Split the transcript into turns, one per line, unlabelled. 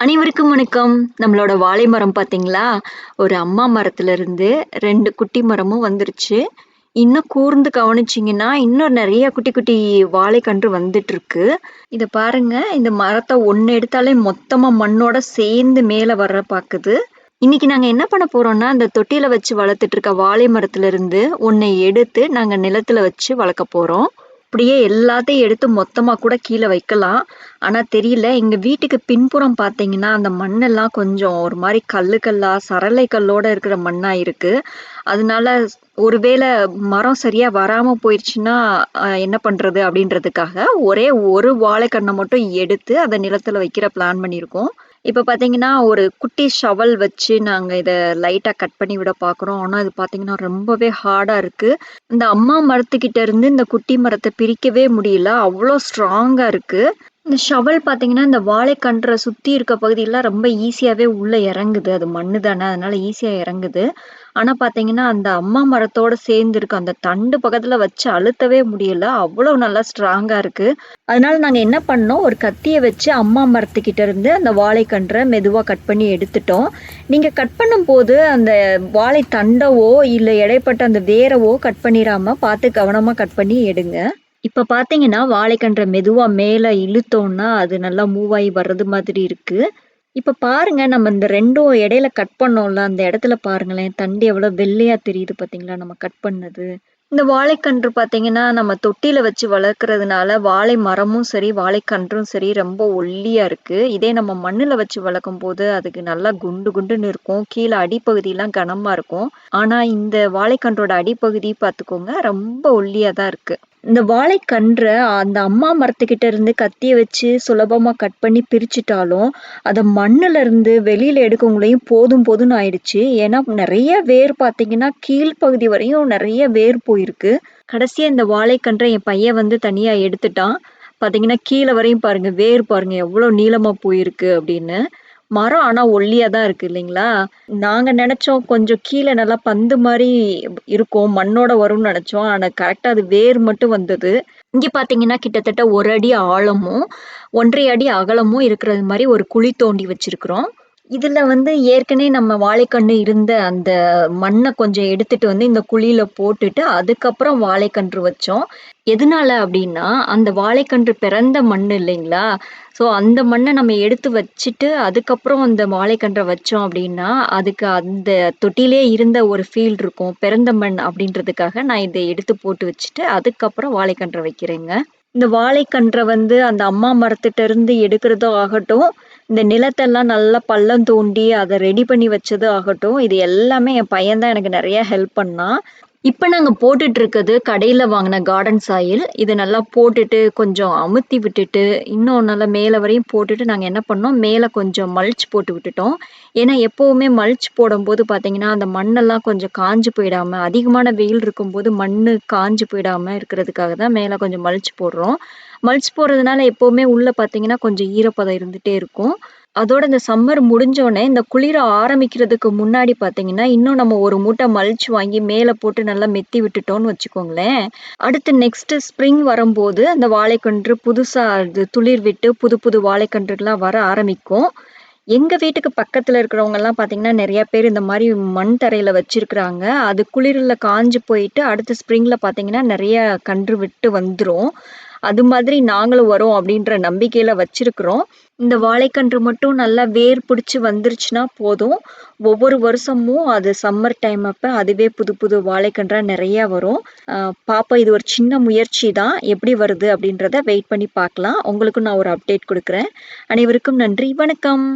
அனைவருக்கும் வணக்கம். நம்மளோட வாழை மரம் பார்த்தீங்களா? ஒரு அம்மா மரத்துலேருந்து ரெண்டு குட்டி மரமும் வந்துருச்சு. இன்னும் கூர்ந்து கவனிச்சிங்கன்னா இன்னும் நிறைய குட்டி குட்டி வாழைக்கன்று வந்துட்டுருக்கு. இதை பாருங்க, இந்த மரத்தை ஒன்று எடுத்தாலே மொத்தமாக மண்ணோட சேர்ந்து மேலே வர பார்க்குது இன்னைக்கு நாங்கள் என்ன பண்ண போகிறோம்னா அந்த தொட்டியில் வச்சு வளர்த்துட்டு இருக்க வாழை மரத்துலேருந்து ஒன்றை எடுத்து நாங்கள் நிலத்துல வச்சு வளர்க்க போகிறோம் அப்படியே எல்லாத்தையும் எடுத்து மொத்தமா கூட கீழே வைக்கலாம். ஆனா தெரியல. எங்க வீட்டுக்கு பின்புறம் பார்த்தீங்கன்னா, அந்த மண்ணெல்லாம் கொஞ்சம் ஒரு மாதிரி கல்லு கல்லா, சரளை கல்லோட இருக்கிற மண்ணா இருக்கு. அதனால ஒருவேளை மரம் சரியா வராம போயிடுச்சுன்னா என்ன பண்றது? அப்படின்றதுக்காக ஒரே ஒரு வாழைக்கண்ணை மட்டும் எடுத்து அதை நிலத்துல வைக்கிற பிளான் பண்ணியிருக்கோம். இப்போ பார்த்தீங்கன்னா, ஒரு குட்டி ஷவல் வச்சு நாங்கள் இதை லைட்டாக கட் பண்ணி விட பார்க்குறோம். ஆனால் இது பார்த்தீங்கன்னா, ரொம்பவே ஹார்டாக இருக்குது இந்த அம்மா மரத்துக்கிட்ட இருந்து இந்த குட்டி மரத்தை பிரிக்கவே முடியல. அவ்வளோ ஸ்ட்ராங்காக இருக்குது இந்த ஷவல் பார்த்தீங்கன்னா, இந்த வாழைக்கன்றை சுற்றி இருக்க பகுதியெல்லாம் ரொம்ப ஈஸியாகவே உள்ளே இறங்குது. அது மண்ணு தானே, அதனால ஈஸியாக இறங்குது. ஆனா பாத்தீங்கன்னா அந்த அம்மா மரத்தோட சேர்ந்து இருக்கு அந்த தண்டு பக்கத்துல வச்சு அழுத்தவே முடியல. அவ்வளோ நல்லா ஸ்ட்ராங்கா இருக்கு. அதனால நாங்க என்ன பண்ணோம், ஒரு கத்தியை வச்சு அம்மா மரத்துக்கிட்ட இருந்து அந்த வாழைக்கன்ற மெதுவா கட் பண்ணி எடுத்துட்டோம். நீங்க கட் பண்ணும்போது அந்த வாழை தண்டவோ, இல்ல இடைப்பட்ட அந்த வேரவோ கட் பண்ணிடாம பார்த்து கவனமா கட் பண்ணி எடுங்க. இப்ப பார்த்தீங்கன்னா, வாழைக்கன்றை மெதுவா மேல இழுத்தோம்னா, அது நல்லா மூவ் ஆகி வர்றது மாதிரி இருக்கு. இப்ப பாருங்க, நம்ம இந்த 2ம் இடையில கட் பண்ணோம்ல, அந்த இடத்துல பாருங்களேன், தண்டு எவ்வளோ வெள்ளையா தெரியுது பார்த்தீங்களா? நம்ம கட் பண்ணது. இந்த வாழைக்கன்று பார்த்தீங்கன்னா, நம்ம தொட்டியில வச்சு வளர்க்குறதுனால வாழை மரமும் சரி, வாழைக்கன்றும் சரி ரொம்ப ஒல்லியா இருக்கு. இதே நம்ம மண்ணுல வச்சு வளர்க்கும்போது, அதுக்கு நல்லா குண்டு குண்டுன்னு இருக்கும். கீழ அடிப்பகுதிலாம் கனமா இருக்கும். ஆனா இந்த வாழைக்கன்றோட அடிப்பகுதி பார்த்துக்கோங்க, ரொம்ப ஒல்லியா தான் இருக்கு. இந்த வாழைக்கன்ற அந்த அம்மா மரத்துக்கிட்ட இருந்து கத்திய வச்சு சுலபமா கட் பண்ணி பிரிச்சுட்டாலும், அதை மண்ணுல இருந்து வெளியில எடுக்கவங்களையும் போதும் போதும்னு ஆயிடுச்சு. ஏன்னா நிறைய வேர் பார்த்தீங்கன்னா, கீழ் பகுதி வரையும் நிறைய வேர் போயிருக்கு. கடைசியா இந்த வாழைக்கன்றை என் பையன் வந்து தனியா எடுத்துட்டான். பார்த்தீங்கன்னா, கீழே வரையும் பாருங்க, வேர் பாருங்க எவ்வளோ நீளமா போயிருக்கு அப்படின்னு. மரம் ஆனா ஒல்லியா தான் இருக்கு இல்லைங்களா? நாங்க நெனச்சோம் கொஞ்சம் கீழ நல்லா பந்து மாரி இருக்கும். மண்ணோட வரும்னு நெனச்சோம். ஆனா கரெக்ட்டா அது வேர் மட்டும் வந்தது. இங்க பார்த்தீங்கன்னா, கிட்டத்தட்ட 1 அடி ஆழமும், 1 1/2 அடி அகலமும் இருக்கிறது மாரி ஒரு குழி தோண்டி வச்சிருக்கிறோம். இதுல வந்து ஏற்கனவே நம்ம வாழைக்கண்ணு இருந்த அந்த மண்ணை கொஞ்சம் எடுத்துட்டு வந்து இந்த குழியில போட்டுட்டு, அதுக்கப்புறம் வாழைக்கன்று வச்சோம். எதனால அப்படின்னா, அந்த வாழைக்கன்று பிறந்த மண் இல்லைங்களா? ஸோ அந்த மண்ணை நம்ம எடுத்து வச்சுட்டு, அதுக்கப்புறம் அந்த வாழைக்கன்றை வச்சோம் அப்படின்னா, அதுக்கு அந்த தொட்டிலே இருந்த ஒரு ஃபீல் இருக்கும். பிறந்த மண் அப்படின்றதுக்காக நான் இதை எடுத்து போட்டு வச்சுட்டு, அதுக்கப்புறம் வாழைக்கன்றை வைக்கிறேங்க. இந்த வாழைக்கன்றை வந்து அந்த அம்மா மரத்திட்ட இருந்து எடுக்கிறதும் ஆகட்டும், இந்த நிலத்தெல்லாம் நல்லா பள்ளம் தோண்டி அதை ரெடி பண்ணி வச்சது ஆகட்டும், இது எல்லாமே என் பையன் தான் எனக்கு நிறைய ஹெல்ப் பண்ணான். இப்போ நாங்கள் போட்டுட்ருக்கிறது கடையில் வாங்கின கார்டன் சாயில். இத நல்லா போட்டுட்டு, கொஞ்சம் அமுத்தி விட்டுட்டு, இன்னும் நல்லா மேலே வரையும் போட்டுட்டு நாங்கள் என்ன பண்ணோம், மேலே கொஞ்சம் மல்ச் போட்டு விட்டுட்டோம். ஏன்னா எப்போவுமே மல்ச் போடும்போது பார்த்தீங்கன்னா, அந்த மண்ணெல்லாம் கொஞ்சம் காஞ்சு போயிடாம, அதிகமான வெயில் இருக்கும்போது மண்ணு காஞ்சு போயிடாமல் இருக்கிறதுக்காக தான் மேலே கொஞ்சம் மல்ச் போடுறோம். மல்ச் போடுறதுனால எப்போவுமே உள்ளே பார்த்தீங்கன்னா, கொஞ்சம் ஈரப்பதம் இருந்துகிட்டே இருக்கும். அதோட இந்த சம்மர் முடிஞ்சோனே, இந்த குளிர ஆரம்பிக்கிறதுக்கு முன்னாடி பார்த்தீங்கன்னா, இன்னும் நம்ம ஒரு மூட்டை மல்ச் வாங்கி மேல போட்டு நல்லா மெத்தி விட்டுட்டோம்னு வச்சுக்கோங்களேன், அடுத்து நெக்ஸ்ட் ஸ்ப்ரிங் வரும்போது அந்த வாழைக்கன்று புதுசா அது துளிர் விட்டு புது புது வாழைக்கன்றுகள்லாம் வர ஆரம்பிக்கும். எங்க வீட்டுக்கு பக்கத்துல இருக்கிறவங்கலாம் பார்த்தீங்கன்னா, நெறைய பேர் இந்த மாரி மண் தரையில வச்சிருக்கிறாங்க. அது குளிர்ல காஞ்சு போயிட்டு, அடுத்த ஸ்ப்ரிங்ல பார்த்தீங்கன்னா, நெறைய கன்று விட்டு வந்துரும். அது மாதிரி நாங்களும் வரோம் அப்படின்ற நம்பிக்கையில வச்சிருக்கிறோம். இந்த வாழைக்கன்று மட்டும் நல்லா வேர் பிடிச்சி வந்துருச்சுன்னா போதும். ஒவ்வொரு வருஷமும் அது சம்மர் டைம் அப்ப அதுவே புது புது வாழைக்கன்றா நிறையா வரும். பாப்பா இது ஒரு சின்ன முயற்சி தான். எப்படி வருது அப்படின்றத வெயிட் பண்ணி பார்க்கலாம். உங்களுக்கும் நான் ஒரு அப்டேட் கொடுக்குறேன் அனைவருக்கும் நன்றி. வணக்கம்.